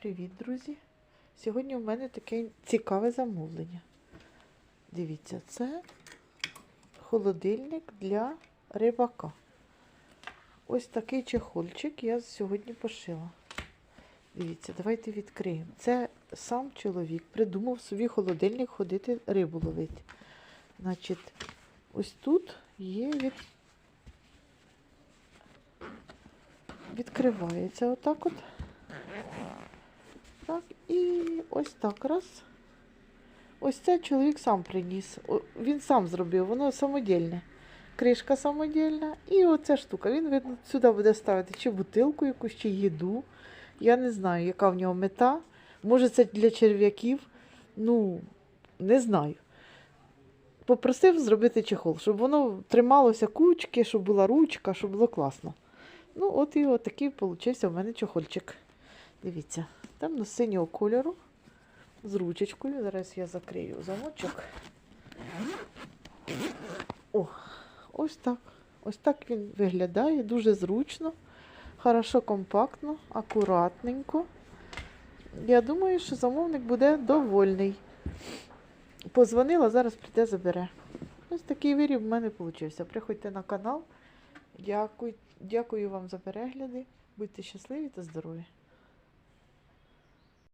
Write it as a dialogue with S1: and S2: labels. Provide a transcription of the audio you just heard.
S1: Привіт, друзі! Сьогодні у мене таке цікаве замовлення. Дивіться, це холодильник для рибака. Ось такий чехольчик я сьогодні пошила. Дивіться, давайте відкриємо. Це сам чоловік придумав собі холодильник ходити рибу ловити. Значить, ось тут є від... відкривається отак от. Так, і ось так раз. Ось це чоловік сам приніс. Він сам зробив, воно самодільне. Кришка самодільна. І оця штука. Він видно, сюди буде ставити чи бутилку якусь, чи їду. Я не знаю, яка в нього мета. Може, це для черв'яків. Ну, не знаю. Попросив зробити чехол, щоб воно трималося кучки, щоб була ручка, щоб було класно. Ну, от і от такий получився в мене чохольчик. Дивіться, темно-синього кольору з ручечкою. Зараз я закрию замочок. О, ось так. Ось так він виглядає, дуже зручно, хорошо компактно, акуратненько. Я думаю, що замовник буде довольний. Позвонила, зараз прийде, забере. Ось такий виріб в мене вийшов. Приходьте на канал. Дякую, дякую вам за перегляди. Будьте щасливі та здорові!